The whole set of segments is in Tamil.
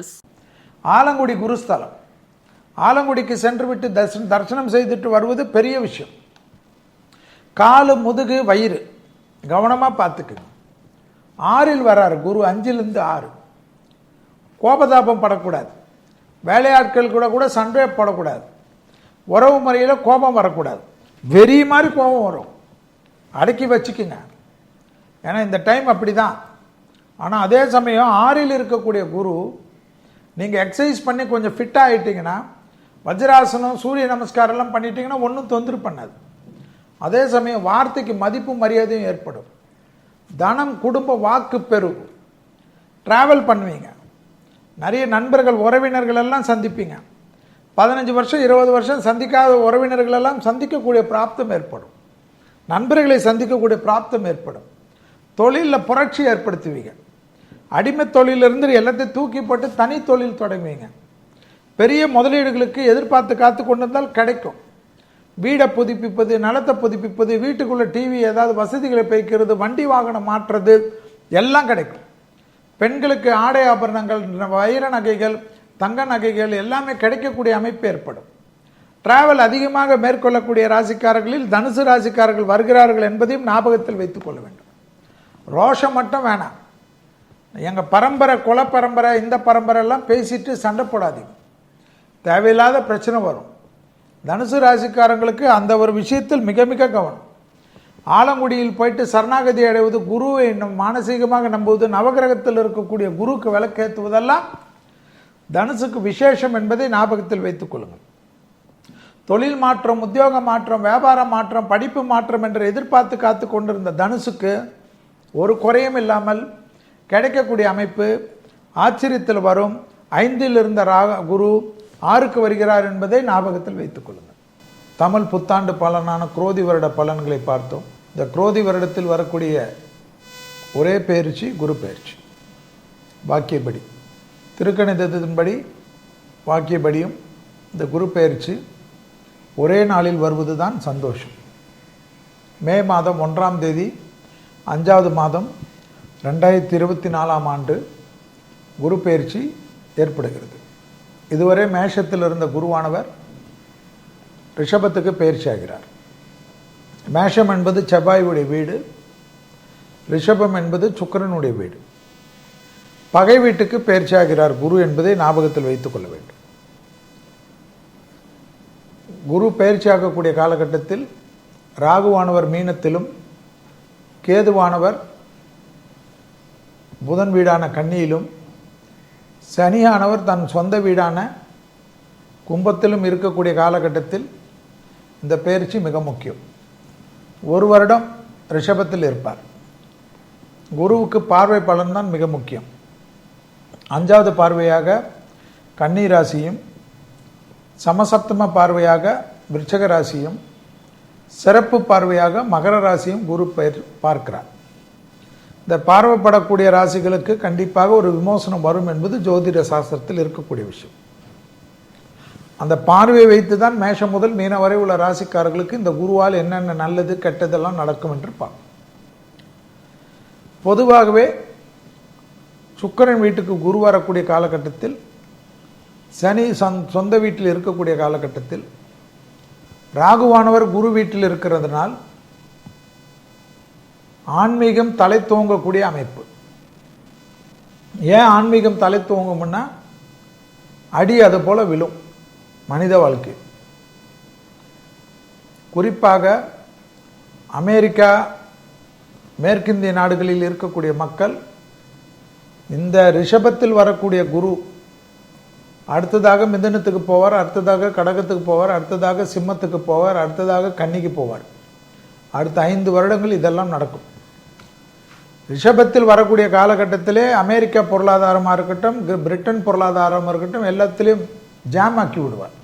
customers. ஆலங்குடி குருஸ்தலம். ஆலங்குடிக்கு சென்று விட்டு தர்சன் தரிசனம் செய்துட்டு வருவது பெரிய விஷயம். காலு முதுகு வயிறு. கவனமாக பார்த்துக்குங்க. ஆறில் வராரு குரு அஞ்சிலிருந்து ஆறு. கோபதாபம் படக்கூடாது. வேலையாட்கள் கூட கூட சண்டை போடக்கூடாது. உறவு முறையில் கோபம் வரக்கூடாது. வெறி மாதிரி கோபம் வரும். அடக்கி வச்சுக்குங்க. ஏன்னா இந்த டைம் அப்படி தான் ஆனால் அதே சமயம் ஆறில் இருக்கக்கூடிய குரு நீங்கள் எக்ஸசைஸ் பண்ணி கொஞ்சம் ஃபிட்டாக ஆகிட்டிங்கன்னா வஜ்ராசனம் சூரிய நமஸ்காரம் எல்லாம் பண்ணிட்டீங்கன்னா ஒன்றும் தொந்தரவு பண்ணாது. அதே சமயம் வார்த்தைக்கு மதிப்பு மரியாதையும் ஏற்படும். தனம் குடும்ப வாக்கு பெருகும் ட்ராவல் பண்ணுவீங்க. நிறைய நண்பர்கள் உறவினர்கள் எல்லாம் சந்திப்பீங்க. பதினஞ்சு வருஷம் இருபது வருஷம் சந்திக்காத உறவினர்களெல்லாம் சந்திக்கக்கூடிய பிராப்தம் ஏற்படும். நண்பர்களை சந்திக்கக்கூடிய பிராப்தம் ஏற்படும். தொழிலில் புரட்சி ஏற்படுத்துவீங்க. அடிமை தொழிலிருந்து எல்லாத்தையும் தூக்கி போட்டு தனி தொழில் தொடங்குவீங்க. பெரிய முதலீடுகளுக்கு எதிர்பார்த்து காத்து கொண்டு வந்தால் கிடைக்கும். வீடை புதுப்பிப்பது நிலத்தை புதுப்பிப்பது வீட்டுக்குள்ளே டிவி ஏதாவது வசதிகளை பெய்க்கிறது வண்டி வாகனம் மாற்றுறது எல்லாம் கிடைக்கும். பெண்களுக்கு ஆடை ஆபரணங்கள் வைர நகைகள் தங்க நகைகள் எல்லாமே கிடைக்கக்கூடிய அமைப்பு ஏற்படும். டிராவல் அதிகமாக மேற்கொள்ளக்கூடிய ராசிக்காரர்களில் தனுசு ராசிக்காரர்கள் வருகிறார்கள் என்பதையும் ஞாபகத்தில் வைத்துக் கொள்ள வேண்டும். ரோஷம் மட்டும் வேணாம். எங்கள் பரம்பரை குல பரம்பரை இந்த பரம்பரைலாம் பேசிட்டு சண்டை போடாதீங்க. தேவையில்லாத பிரச்சனை வரும். தனுசு ராசிக்காரங்களுக்கு அந்த ஒரு விஷயத்தில் மிக மிக கவனம். ஆலங்குடியில் போயிட்டு சரணாகதி அடைவது குருவை இன்னும் மானசீகமாக நம்புவது நவகிரகத்தில் இருக்கக்கூடிய குருவுக்கு விளக்கேற்றுவதெல்லாம் தனுசுக்கு விசேஷம் என்பதை ஞாபகத்தில் வைத்துக் கொள்ளுங்கள். தொழில் மாற்றம் உத்தியோக மாற்றம் வியாபார மாற்றம் படிப்பு மாற்றம் என்று எதிர்பார்த்து காத்து கொண்டிருந்த தனுசுக்கு ஒரு குறையும் இல்லாமல் கிடைக்கக்கூடிய அமைப்பு ஆச்சரியத்தில் வரும். ஐந்தில் இருந்த ராக குரு ஆறுக்கு வருகிறார் என்பதை ஞாபகத்தில் வைத்துக் கொள்ளுங்கள். தமிழ் புத்தாண்டு பலனான குரோதி வருட பலன்களை பார்த்தோம். இந்த குரோதி வருடத்தில் வரக்கூடிய ஒரே பயிற்சி குரு பயிற்சி. வாக்கியப்படி. திருக்கணிதத்தின்படி வாக்கியப்படியும் இந்த குரு பயிற்சி ஒரே நாளில் வருவது தான் சந்தோஷம். மே மாதம் ஒன்றாம் தேதி அஞ்சாவது மாதம் ரெண்டாயிரத்தி இருபத்தி நாலாம் ஆண்டு குரு பயிற்சி ஏற்படுகிறது. இதுவரை மேஷத்தில் இருந்த குருவானவர் ரிஷபத்துக்கு பயிற்சி ஆகிறார். மேஷம் என்பது செவ்வாயுடைய வீடு ரிஷபம் என்பது சுக்கரனுடைய வீடு. பகை வீட்டுக்கு பயிற்சி ஆகிறார் குரு என்பதை ஞாபகத்தில் வைத்துக் கொள்ள வேண்டும். குரு பயிற்சியாகக்கூடிய காலகட்டத்தில் ராகுவானவர் மீனத்திலும் கேதுவானவர் புதன் வீடான கன்னியிலும் சனியானவர் தன் சொந்த வீடான கும்பத்திலும் இருக்கக்கூடிய காலகட்டத்தில் இந்த பயிற்சி மிக முக்கியம். ஒரு வருடம் ரிஷபத்தில் இருப்பார். குருவுக்கு பார்வை பலன்தான் மிக முக்கியம். அஞ்சாவது பார்வையாக கன்னி ராசியும் சமசப்தம பார்வையாக விருச்சக ராசியும் சிறப்பு பார்வையாக மகர ராசியும் குரு பெயர் பார்க்கிறார். இந்த பார்வைப்படக்கூடிய ராசிகளுக்கு கண்டிப்பாக ஒரு விமோசனம் வரும் என்பது ஜோதிட சாஸ்திரத்தில் இருக்கக்கூடிய விஷயம். அந்த பார்வையை வைத்து தான் மேஷம் முதல் மீன வரை உள்ள ராசிக்காரர்களுக்கு இந்த குருவால் என்னென்ன நல்லது கெட்டதெல்லாம் நடக்கும் என்று பார்ப்போம். பொதுவாகவே சுக்கரன் வீட்டுக்கு குரு வரக்கூடிய காலகட்டத்தில் சனி சொந்த வீட்டில் இருக்கக்கூடிய காலகட்டத்தில் ராகுவானவர் குரு வீட்டில் இருக்கிறதுனால் ஆன்மீகம் தலை தூங்கக்கூடிய அமைப்பு. ஏன் ஆன்மீகம் தலை தூங்கும்னா அடி அது போல விழும் மனித வாழ்க்கை. குறிப்பாக அமெரிக்கா மேற்கிந்திய நாடுகளில் இருக்கக்கூடிய மக்கள் இந்த ரிஷபத்தில் வரக்கூடிய குரு அடுத்ததாக மிதனத்துக்கு போவார் அடுத்ததாக கடகத்துக்கு போவார் அடுத்ததாக சிம்மத்துக்கு போவார் அடுத்ததாக கன்னிக்கு போவார். அடுத்த ஐந்து வருடங்கள் இதெல்லாம் நடக்கும். ரிஷபத்தில் வரக்கூடிய காலகட்டத்திலே அமெரிக்க பொருளாதாரமாக இருக்கட்டும் பிரிட்டன் பொருளாதாரமாக இருக்கட்டும் எல்லாத்திலையும் ஜாம் ஆக்கி விடுவார்.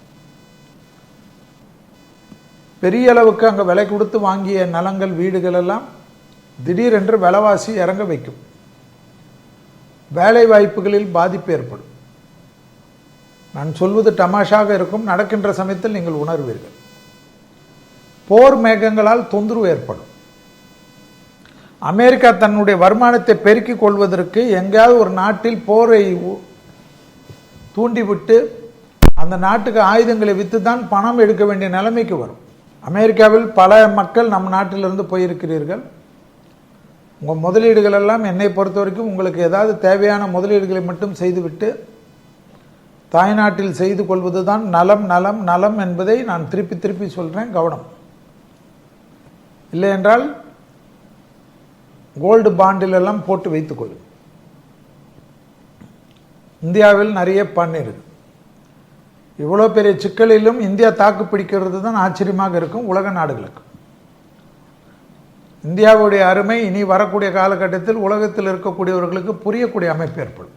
பெரிய அளவுக்கு அங்கே விலை கொடுத்து வாங்கிய நலங்கள் வீடுகள் எல்லாம் திடீரென்று விலைவாசி இறங்க வைக்கும். வேலை வாய்ப்புகளில் பாதிப்பு ஏற்படும். நான் சொல்வது டமாஷாக இருக்கும். நடக்கின்ற சமயத்தில் நீங்கள் உணர்வீர்கள். போர் மேகங்களால் தொந்தரவு ஏற்படும். அமெரிக்கா தன்னுடைய வருமானத்தை பெருக்கிக் கொள்வதற்கு எங்கேயாவது ஒரு நாட்டில் போரை தூண்டிவிட்டு அந்த நாட்டுக்கு ஆயுதங்களை விற்று தான் பணம் எடுக்க வேண்டிய நிலைமைக்கு வரும். அமெரிக்காவில் பல மக்கள் நம் நாட்டிலிருந்து போயிருக்கிறீர்கள். உங்கள் முதலீடுகள் எல்லாம் என்னை பொறுத்த வரைக்கும் உங்களுக்கு ஏதாவது தேவையான முதலீடுகளை மட்டும் செய்துவிட்டு தாய்நாட்டில் செய்து கொள்வது தான் நலம் நலம் நலம் என்பதை நான் திருப்பி திருப்பி சொல்கிறேன் கவனம். இல்லை என்றால் கோல்டு பாண்டிலெல்லாம் போட்டு வைத்துக்கொள்ளும் இந்தியாவில் நிறைய பண்ணி இவ்வளோ பெரிய சிக்கலிலும் இந்தியா தாக்கு பிடிக்கிறது தான் ஆச்சரியமாக இருக்கும் உலக நாடுகளுக்கு. இந்தியாவுடைய அருமை இனி வரக்கூடிய காலகட்டத்தில் உலகத்தில் இருக்கக்கூடியவர்களுக்கு புரியக்கூடிய அமைப்பு ஏற்படும்.